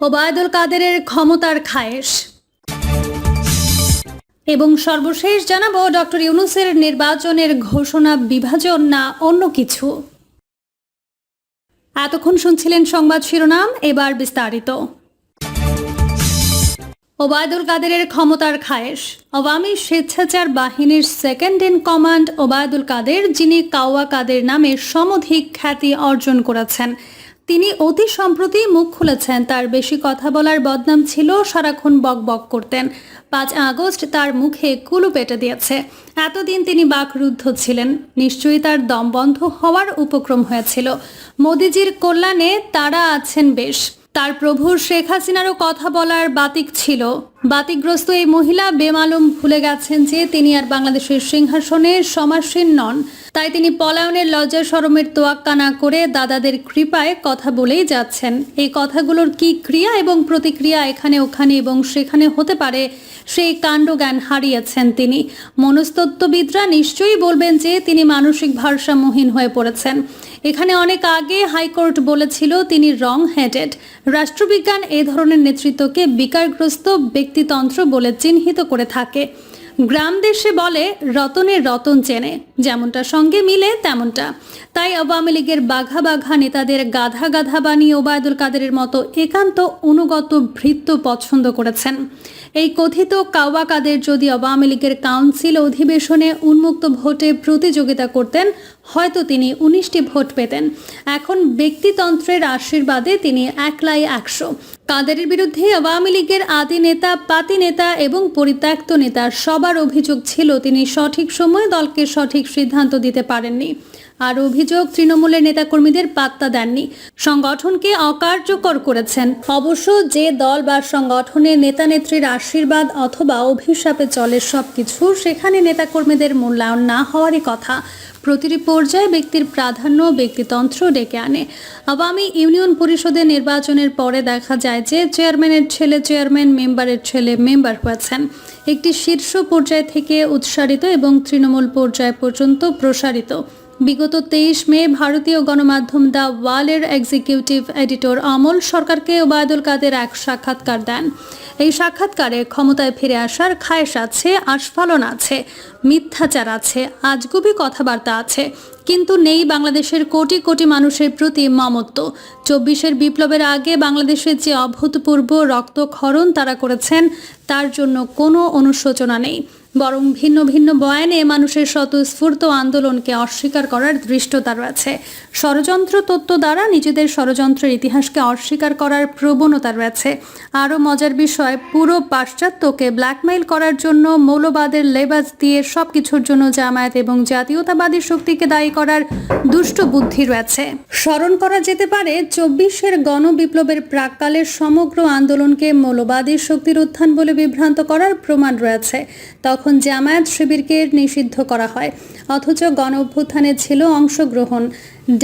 ওবায়দুল কাদেরের ক্ষমতার খায়েশ। এবং সর্বশেষ জানাব ডক্টর ইউনুসের নির্বাচনের ঘোষণা বিভাজন না অন্য কিছু। এতক্ষণ শুনছিলেন সংবাদ শিরোনাম, এবার বিস্তারিত। ওবায়দুল কাদেরের ক্ষমতার খায়েশ। আওয়ামী স্বেচ্ছাচার বাহিনীর second in command Obaidul Quader, যিনি কাওয়া কাদের নামে সমধিক খ্যাতি অর্জন করেছেন। তিনি অতি সম্প্রতি মুখ খুলেছেন। তার বেশি কথা বলার বদনাম ছিল সারাক্ষণ বক বক করতেন। পাঁচ আগস্ট তার মুখে কুলু পেটে দিয়েছে। এতদিন তিনি বাকরুদ্ধ ছিলেন। নিশ্চয়ই তার দম বন্ধ হওয়ার উপক্রম হয়েছিল। মোদিজির কল্যাণে তারা আছেন বেশ। তার প্রভুর শেখ হাসিনারও কথা বলার বাতিক ছিল। বাতিকগ্রস্ত এই মহিলা বেমালুম ভুলে গেছেন যে তিনি আর বাংলাদেশের সিংহাসনে সমাসীন নন। তাই তিনি পলায়নের লজ্জা সরমের তোয়াক্কা না করে দাদাদের কৃপায় কথা বলেই যাচ্ছেন। এই কথাগুলোর কি ক্রিয়া এবং প্রতিক্রিয়া এখানে ওখানে এবং সেখানে হতে পারে সেই কাণ্ডজ্ঞান হারিয়েছেন তিনি। মনস্তত্ত্ববিদরা নিশ্চয়ই বলবেন যে তিনি মানসিক ভারসাম্যহীন হয়ে পড়েছেন। এখানে অনেক আগে হাইকোর্ট বলেছিল তিনি রং হেডেড রাষ্ট্রবিজ্ঞান এ ধরনের নেতৃত্বকে বিকারগ্রস্ত ব্যক্তিতন্ত্র বলে চিহ্নিত করে থাকে। গ্রাম দেশে বলে, রতনে রতন চেনে, যেমনটা সঙ্গে মিলে তেমনটা। তাই আওয়ামী লীগের বাঘা বাঘা নেতাদের গাধা গাধা বানিয়ে ওবায়দুল কাদেরের মতো একান্ত অনুগত ভৃত্য পছন্দ করেছেন। এই কথিত কাওয়া কাদের যদি আওয়ামী লীগের কাউন্সিল অধিবেশনে উন্মুক্ত ভোটে প্রতিযোগিতা করতেন, হয়তো তিনি উনিশটি ভোট পেতেন। এখন ব্যক্তিতন্ত্রের আশীর্বাদে তিনি একলাই একশো। কাদেরের বিরুদ্ধে আওয়ামী লীগের আদি নেতা, পাতি নেতা এবং পরিত্যক্ত নেতা সবার অভিযোগ ছিল তিনি সঠিক সময়ে দলকে সঠিক সিদ্ধান্ত দিতে পারেননি। আর অভিযোগ তৃণমূলের নেতাকর্মীদের পাত্তা দেননি। সংগঠনকে অকার্যকর করেছেন। অবশ্য যে দল বা সংগঠনের নেতানেত্রীর আশীর্বাদ অথবা অভিশাপে চলে সবকিছু, সেখানে নেতাকর্মীদের মূল্যায়ন না হওয়ারই কথা। প্রতিটি পর্যায়ে ব্যক্তির প্রাধান্য, ব্যক্তিতন্ত্র ডেকে আনে। আওয়ামী ইউনিয়ন পরিষদের নির্বাচনের পরে দেখা যায় যে চেয়ারম্যানের ছেলে চেয়ারম্যান, মেম্বারের ছেলে মেম্বার হয়েছেন। একটি শীর্ষ পর্যায় থেকে উৎসারিত এবং তৃণমূল পর্যায় পর্যন্ত প্রসারিত। বিগত তেইশ মে ভারতীয় গণমাধ্যম দ্য ওয়ালের এক্সিকিউটিভ এডিটর অমল সরকারকে ওবায়দুল কাদের এক সাক্ষাৎকার দেন। এই সাক্ষাৎকারে ক্ষমতায় ফিরে আসার খায়েশ আছে, আস্ফালন আছে, মিথ্যাচার আছে, আজগুবি কথাবার্তা আছে। কিন্তু নেই বাংলাদেশের কোটি কোটি মানুষের প্রতি মমত্ব। চব্বিশের বিপ্লবের আগে বাংলাদেশের যে অভূতপূর্ব রক্তক্ষরণ তারা করেছেন, তার জন্য কোনো অনুশোচনা নেই। বরং ভিন্ন ভিন্ন বয়ানে মানুষের স্বতঃস্ফূর্ত আন্দোলনকে অস্বীকার করার দৃষ্টতা রয়েছে। ষড়যন্ত্র তত্ত্ব দ্বারা নিজেদের ষড়যন্ত্রের ইতিহাসকে অস্বীকার করার প্রবণতা রয়েছে। আরও মজার বিষয়, পুরো পাশ্চাত্যকে ব্ল্যাকমেইল করার জন্য মৌলবাদের লেবাজ দিয়ে সব কিছুর জন্য জামায়াত এবং জাতীয়তাবাদী শক্তিকে দায়ী করার দুষ্ট বুদ্ধি রয়েছে। স্মরণ করা যেতে পারে, চব্বিশের গণবিপ্লবের প্রাককালের সমগ্র আন্দোলনকে মৌলবাদী শক্তির উত্থান বলে বিভ্রান্ত করার প্রমাণ রয়েছে। তখন জামায়াত শিবিরকে নিষিদ্ধ করা হয়, অথচ গণ অভ্যুত্থানে ছিল অংশগ্রহণ,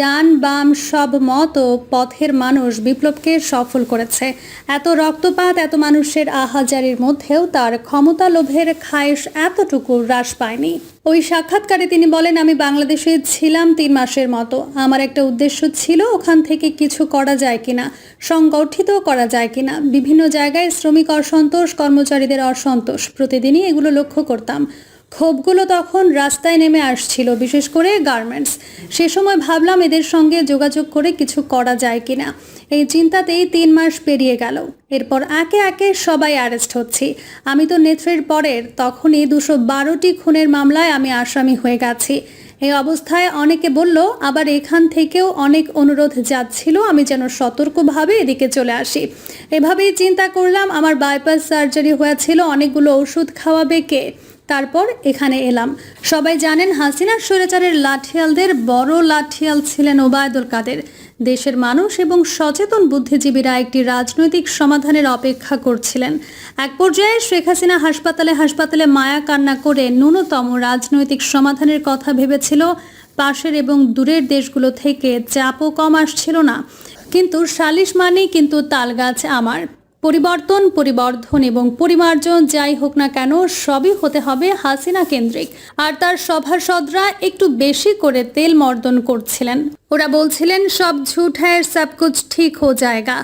ডান বাম সব মত ও পথের মানুষ বিপ্লবকে সফল করেছে। এত রক্তপাত, এত মানুষের আহাজারির মধ্যেও তার ক্ষমতা লোভের খায়েশ এতটুকু হ্রাস পায়নি। ওই সাক্ষাৎকারে তিনি বলেন, আমি বাংলাদেশে ছিলাম তিন মাসের মতো। আমার একটা উদ্দেশ্য ছিল, ওখান থেকে কিছু করা যায় কিনা, সংগঠিত করা যায় কিনা। বিভিন্ন জায়গায় শ্রমিক অসন্তোষ, কর্মচারীদের অসন্তোষ। প্রতিদিনই এগুলো লক্ষ্য করতাম। ক্ষোভগুলো তখন রাস্তায় নেমে আসছিল, বিশেষ করে গার্মেন্টস সে সময় ভাবলাম এদের সঙ্গে যোগাযোগ করে কিছু করা যায় কিনা। এই চিন্তাতেই তিন মাস পেরিয়ে গেল। এরপর একে একে সবাই অ্যারেস্ট হচ্ছি। আমি তো নেত্রের পরের, তখনই দুশো বারোটি খুনের মামলায় আমি আসামি হয়ে গেছি। এই অবস্থায় অনেকে বলল, আবার এখান থেকেও অনেক অনুরোধ যাচ্ছিল, আমি যেন সতর্কভাবে এদিকে চলে আসি। এভাবেই চিন্তা করলাম, আমার বাইপাস সার্জারি হয়েছিল, অনেকগুলো ওষুধ খাওয়াবে কে? তারপর এখানে এলাম। সবাই জানেন হাসিনার স্বৈরাচারের লাঠিয়ালদের বড় লাঠিয়াল ছিলেন ওবায়দুল কাদের। দেশের মানুষ এবং সচেতন বুদ্ধিজীবীরা একটি রাজনৈতিক সমাধানের অপেক্ষা করছিলেন। এক পর্যায়ে শেখ হাসিনা হাসপাতালে হাসপাতালে মায়া কান্না করে ন্যূনতম রাজনৈতিক সমাধানের কথা ভেবেছিল। পাশের এবং দূরের দেশগুলো থেকে চাপও কম আসছিল না। কিন্তু সালিশ মানেই কিন্তু তালগাছ আমার। পরিবর্তন, পরিবর্ধন এবং পরিমার্জন যাই হোক না কেন সবই হতে হবে হাসিনা কেন্দ্রিক। আর তার সভাসদরা একটু বেশি করে তেল মর্দন করছিলেন। ওরা বলছিলেন, সব ঝুট হ্যাঁ সব কুছ ঠিক হো জায়গা।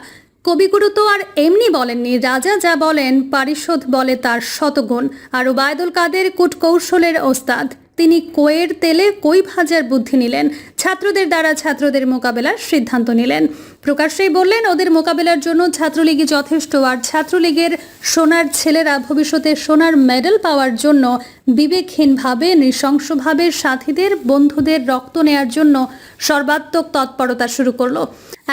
কবিগুরু তো আর এমনি বলেননি, রাজা যা বলেন, পারিষদ বলে তার শতগুণ। আর ওবায়দুল কাদের কূটকৌশলের ওস্তাদ, তিনি কোয়ের তেলে কই ভাজার বুদ্ধি নিলেন? ছাত্রদের দ্বারা ছাত্রদের মোকাবেলার সিদ্ধান্ত নিলেন। প্রকাশ্যেই বললেন, ওদের মোকাবেলার জন্য ছাত্রলীগই যথেষ্ট, আর ছাত্রলীগের সোনার ছেলেরা ভবিষ্যতে সোনার মেডেল পাওয়ার জন্য বিবেকহীনভাবে, নৃশংসভাবে সাথীদের, বন্ধুদের রক্ত নেয়ার জন্য সর্বাত্মক তৎপরতা শুরু করল।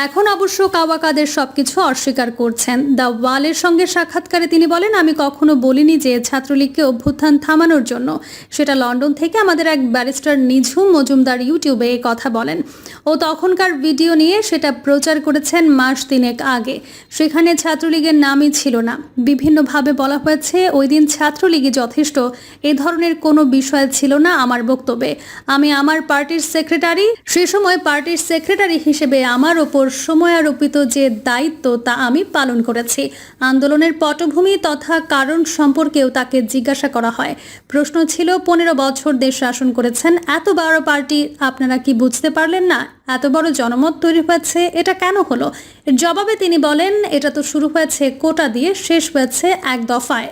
এখন অবশ্য কাওয়া কাদের সবকিছু অস্বীকার করছেন। দ্য ওয়ালের সঙ্গে সাক্ষাৎকারে তিনি বলেন, আমি কখনো বলিনি যে ছাত্রলীগকে অভ্যুত্থান থামানোর জন্য। সেটা লন্ডন থেকে আমাদের এক ব্যারিস্টার নিঝুম মজুমদার ইউটিউবে কথা বলেন। ও তখনকার ভিডিও নিয়ে সেটা প্রচার করেছেন মাস তিনেক আগে। সেখানে ছাত্রলীগের নামই ছিল না। বিভিন্নভাবে বলা হয়েছে, ওই দিন ছাত্রলীগই যথেষ্ট। এ ধরনের কোনো বিষয় ছিল না আমার বক্তব্যে। আমি আমার পার্টির সেক্রেটারি, সে সময় পার্টির সেক্রেটারি হিসেবে আমার ওপর সময়ারোপিত যে দায়িত্ব তা আমি পালন করেছি। আন্দোলনের পটভূমি তথা কারণ সম্পর্কেও তাকে জিজ্ঞাসা করা হয়। প্রশ্ন ছিল, পনেরো বছর দেশ শাসন করেছেন এত বড় পার্টি আপনারা কি বুঝতে পারলেন না? এত বড় জনমত তৈরি হয়েছে, এটা কেন হলো? এর জবাবে তিনি বলেন, এটা তো শুরু হয়েছে কোটা দিয়ে, শেষ হয়েছে এক দফায়।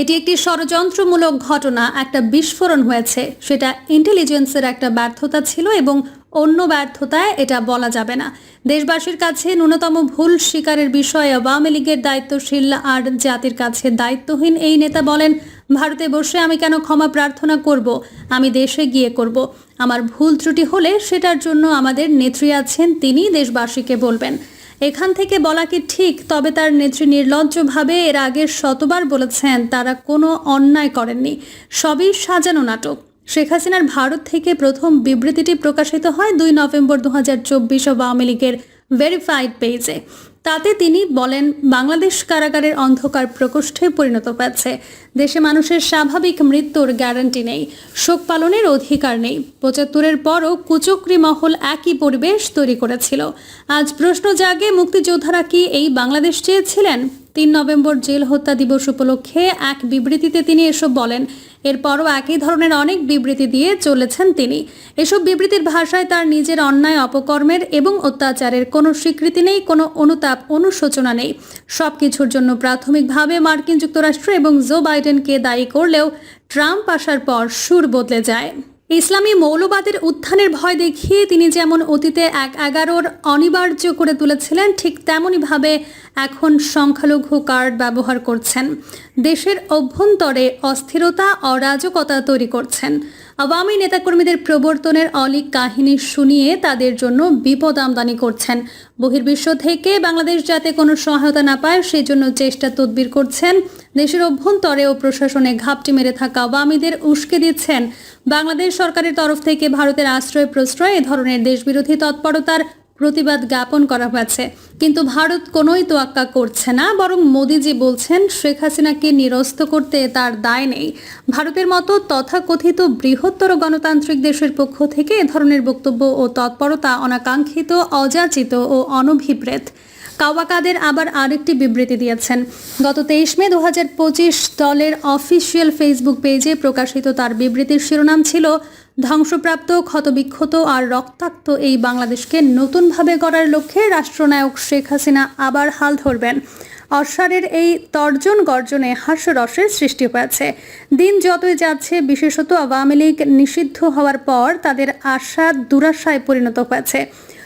এটি একটি ষড়যন্ত্রমূলক ঘটনা, একটা বিস্ফোরণ হয়েছে। সেটা ইন্টেলিজেন্সের একটা ব্যর্থতা ছিল এবং অন্য ব্যর্থতায় এটা বলা যাবে না। দেশবাসীর কাছে ন্যূনতম ভুল স্বীকারের বিষয়ে আওয়ামী লীগের দায়িত্বশীল আর জাতির কাছে দায়িত্বহীন এই নেতা বলেন, ভারতে বসে আমি কেন ক্ষমা প্রার্থনা করব? আমি দেশে গিয়ে করব। আমার ভুল ত্রুটি হলে সেটার জন্য আমাদের নেত্রী আছেন তিনি, দেশবাসীকে বলবেন। এখান থেকে বলা কি ঠিক? তবে তার নেত্রী নির্লজ্জভাবে এর আগে শতবার বলেছেন, তারা কোনো অন্যায় করেননি। সবই সাজানো নাটক। শেখ হাসিনার ভারত থেকে প্রথম বিবৃতিটি প্রকাশিত হয় দুই নভেম্বর দু হাজার চব্বিশ আওয়ামী লীগের ভেরিফাইড পেজে তাতে তিনি বলেন, বাংলাদেশ কারাগারের অন্ধকার প্রকোষ্ঠে পরিণত হয়েছে। দেশে মানুষের স্বাভাবিক মৃত্যুর গ্যারান্টি নেই, শোক পালনের অধিকার নেই। পঁচাত্তরের পরও কুচক্রি মহল একই পরিবেশ তৈরি করেছিল। আজ প্রশ্ন জাগে, মুক্তিযোদ্ধারা কি এই বাংলাদেশ চেয়েছিলেন? তিন নভেম্বর জেল হত্যা দিবস উপলক্ষে এক বিবৃতিতে তিনি এসব বলেন এরপরও একই ধরনের অনেক বিবৃতি দিয়ে চলেছেন তিনি। এসব বিবৃতির ভাষায় তার নিজের অন্যায়, অপকর্মের এবং অত্যাচারের কোনো স্বীকৃতি নেই, কোনো অনুতাপ, অনুশোচনা নেই। সব কিছুর জন্য প্রাথমিকভাবে মার্কিন যুক্তরাষ্ট্র এবং জো বাইডেনকে দায়ী করলেও ট্রাম্প আসার পর সুর বদলে যায়। ইসলামী মৌলবাদের উত্থানের ভয় দেখিয়ে তিনি যেমন অতীতে এক এগারোর অনিবার্য করে তুলেছিলেন, ঠিক তেমনইভাবে এখন সংখ্যালঘু কার্ড ব্যবহার করছেন। দেশের অভ্যন্তরে অস্থিরতা, অরাজকতা তৈরি করছেন। আওয়ামী নেতাকর্মীদের প্রবর্তনের অলিক কাহিনী শুনিয়ে তাদের জন্য বিপদ আমদানি করছেন। বহির্বিশ্ব থেকে বাংলাদেশ যাতে কোনো সহায়তা না পায় সেই জন্য চেষ্টা তদবির করছেন। দেশের অভ্যন্তরে ও প্রশাসনে ঘাপটি মেরে থাকা আওয়ামীদের উস্কে দিচ্ছেন বাংলাদেশ সরকারের তরফ থেকে ভারতের আশ্রয় প্রশ্রয় এ ধরনের দেশবিরোধী তৎপরতার প্রতিবাদ জ্ঞাপন করা হয়েছে। কিন্তু ভারত কোনোই তোয়াক্কা করছে না, বরং মোদিজি বলছেন শেখ হাসিনাকে নিরস্ত করতে তার দায় নেই। ভারতের মতো তথাকথিত বৃহত্তর গণতান্ত্রিক দেশের পক্ষ থেকে এ ধরনের বক্তব্য ও তৎপরতা অনাকাঙ্ক্ষিত, অযাচিত ও অনভিপ্রেত। কাওয়াকাদের আবার আরেকটি বিবৃতি দিয়েছেন। গত তেইশ মে দু হাজার পঁচিশ দলের অফিসিয়াল ফেসবুক পেজে প্রকাশিত তার বিবৃতির শিরোনাম ছিল ধ্বংসপ্রাপ্ত, ক্ষতবিক্ষত আর রক্তাক্ত এই বাংলাদেশকে নতুনভাবে গড়ার লক্ষ্যে রাষ্ট্রনায়ক শেখ হাসিনা আবার হাল ধরবেন। অশ্বারের এই তর্জন গর্জনে হাস্যরসের সৃষ্টি হয়েছে। দিন যতই যাচ্ছে, বিশেষত আওয়ামী লীগ নিষিদ্ধ হওয়ার পর তাদের আশা, দুরাশায় পরিণত হয়েছে।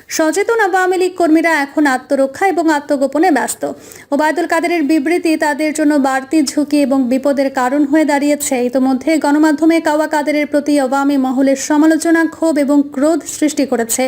সচেতন আওয়ামী লীগ কর্মীরা এখন আত্মরক্ষা এবং আত্মগোপনে ব্যস্ত। ওবায়দুল কাদেরের বিবৃতি তাদের জন্য বাড়তি ঝুঁকি এবং বিপদের কারণ হয়ে দাঁড়িয়েছে। ইতোমধ্যে গণমাধ্যমে কাওয়া কাদেরের প্রতি আওয়ামী মহলের সমালোচনা, ক্ষোভ এবং ক্রোধ সৃষ্টি করেছে।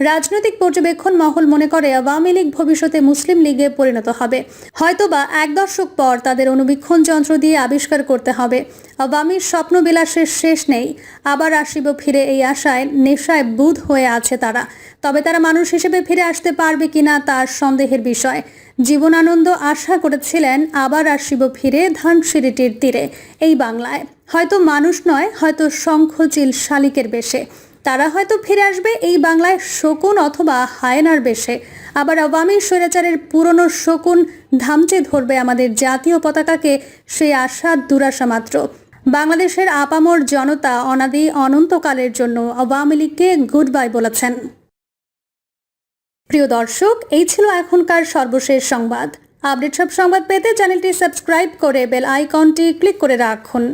রাজনৈতিক পর্যবেক্ষণ মহল মনে করে আওয়ামী লীগ ভবিষ্যতে মুসলিম লীগে পরিণত হবে। হয়তোবা এক দশক পর তাদের অনুবীক্ষণ যন্ত্র দিয়ে আবিষ্কার করতে হবে। আওয়ামীর স্বপ্ন বিলাসের শেষ নেই। আবার আসিব ফিরে এই আশায় নেশায় বুধ হয়ে আছে তারা। তবে তারা মানুষ হিসেবে ফিরে আসতে পারবে কিনা তার সন্দেহের বিষয়। জীবনানন্দ আশা করেছিলেন আবার আসিব ফিরে ধানসিঁড়িটির তীরে। এই বাংলায়। হয়তো মানুষ নয়, হয়তো শঙ্খচিল শালিকের বেশে। তারা হয়তো ফিরে আসবে এই বাংলায় শকুন অথবা হায়নার বেশে। আবার আওয়ামী স্বৈরাচারের পুরনো শকুন ধামচে ধরবে আমাদের জাতীয় পতাকাকে সেই আশা দুরাশা মাত্র। বাংলাদেশের আপামর জনতা অনাদি অনন্তকালের জন্য আওয়ামী লীগকে গুড বাই বলেছেন। প্রিয় দর্শক, এই ছিল এখনকার সর্বশেষ সংবাদ। আপডেট সব সংবাদ পেতে চ্যানেলটি সাবস্ক্রাইব করে বেল আইকনটি ক্লিক করে রাখুন।